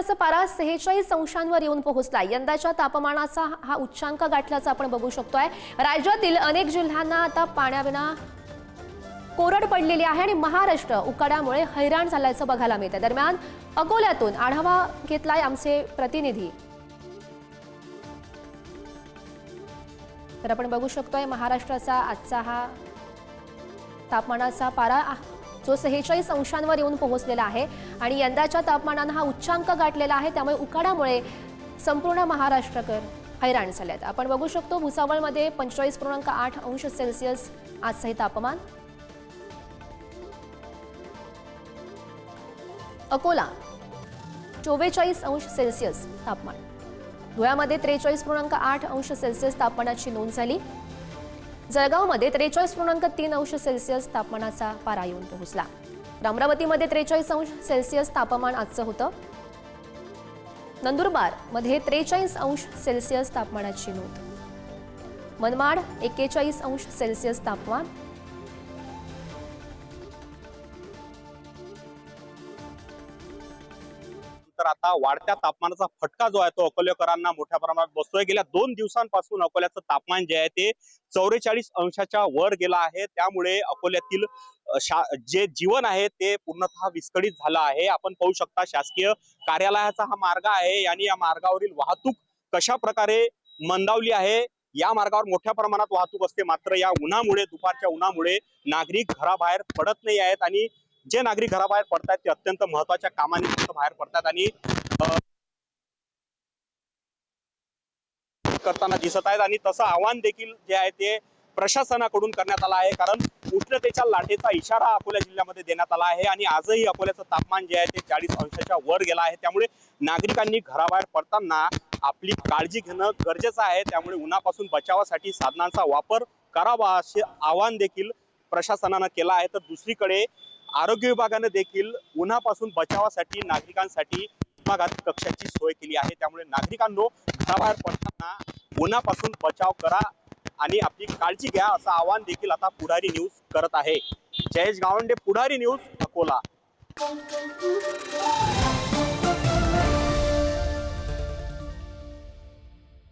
महाराष्ट्राचा पारा सेहेचाळीस अंशांवर येऊन पोहोचला यंदाच्या तापमानाचा हा उच्चांक गाठल्याचा आपण बघू शकतोय. राज्यातील अनेक जिल्ह्यांना आता पाण्याविना कोरड पडलेली आहे आणि महाराष्ट्र उकाड्यामुळे हैराण झाल्याचं बघायला मिळतं दरम्यान अकोल्यातून आढावा घेतलाय आमचे प्रतिनिधी. तर आपण बघू शकतोय महाराष्ट्राचा आजचा हा तापमानाचा पारा जो सेहेचाळीस अंशांवर येऊन पोहोचलेला आहे आणि यंदाच्या तापमानानं हा उच्चांक गाठलेला आहे. त्यामुळे उकाड्यामुळे संपूर्ण महाराष्ट्रकर हैराण झाले आहेत आपण बघू शकतो भुसावळमध्ये पंचेचाळीस पूर्णांक आठ अंश सेल्सिअस आजचं हे तापमान. अकोला चोवेचाळीस अंश सेल्सिअस तापमान. धुळ्यामध्ये त्रेचाळीस पूर्णांक आठ अंश सेल्सिअस तापमानाची नोंद झाली. जळगावमध्ये त्रेचाळीस पूर्णांक तीन अंश सेल्सिअस तापमानाचा पारा येऊन पोहोचला. अमरावतीमध्ये त्रेचाळीस अंश सेल्सिअस तापमान आजचं होतं. नंदुरबारमध्ये त्रेचाळीस अंश सेल्सिअस तापमानाची नोंद. मनमाड एक्केचाळीस अंश सेल्सिअस तापमान तर आता वाढत्या तापमानाचा फटका जो आहे तो अकोलेकरांना मोठ्या प्रमाणात बसतोय. गेल्या दोन दिवसांपासून अकोल्याचं तापमान जे आहे ते चौवेचाळीस अंशाच्या वर गेलं आहे. त्यामुळे अकोल्यातील जे जीवन आहे ते पूर्णतः विस्कळीत झालं आहे. आपण पाहू शकता शासकीय कार्यालयाचा हा मार्ग आहे. आणि या मार्गावरील वाहतूक कशा प्रकारे मंदावली आहे या मार्गावर मोठ्या प्रमाणात वाहतूक असते. मात्र या उन्हामुळे दुपारच्या उन्हामुळे नागरिक घराबाहेर पडत नाही आहेत आणि जे नागरिक घराबाहेर पडतात ते अत्यंत महत्त्वाच्या कामानिमित्त बाहेर पडतात आणि करताना दिसत आहेत आणि तसं आव्हान देखील जे आहे ते प्रशासनाकडून करण्यात आलं आहे. कारण उष्णतेच्या लाटेचा इशारा अकोला जिल्ह्यामध्ये देण्यात आला आहे आणि आजही अकोल्याचं तापमान जे आहे ते चाळीस अंशाच्या वर गेलं आहे. त्यामुळे नागरिकांनी घराबाहेर पडताना आपली काळजी घेणं गरजेचं आहे. त्यामुळे उन्हापासून बचावासाठी साधनांचा वापर करावा असे आवाहन देखील प्रशासनानं केलं आहे. तर दुसरीकडे आरोग्य विभागाने देखील उन्हापासून बचावासाठी नागरिकांसाठी विभागात कक्षाची सोय केली आहे. त्यामुळे नागरिकांनो घराबाहेर पडताना उन्हापासून बचाव करा आणि आपली काळजी घ्या असं आवाहन देखील आता पुढारी न्यूज करत आहे. जयेश गावंडे पुढारी न्यूज अकोला.